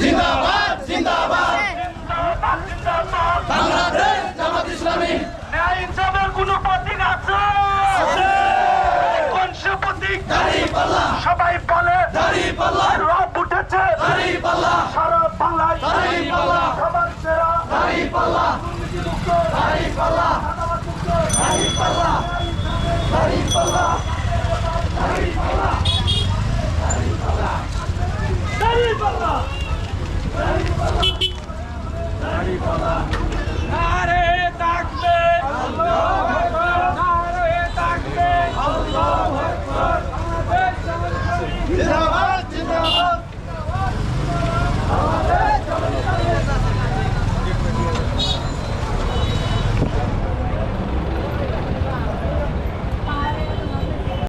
জিন্দাবাদ জিন্দাবাদ। বাংলাদেশ জামাত ইসলামী। ন্যায় ইনসাফের সবাই বলে দাঁড়িপাল্লা। রব উঠেছে। দাঁড়িপাল্লা। সারা বাংলায় দাঁড়িপাল্লা। Thank you.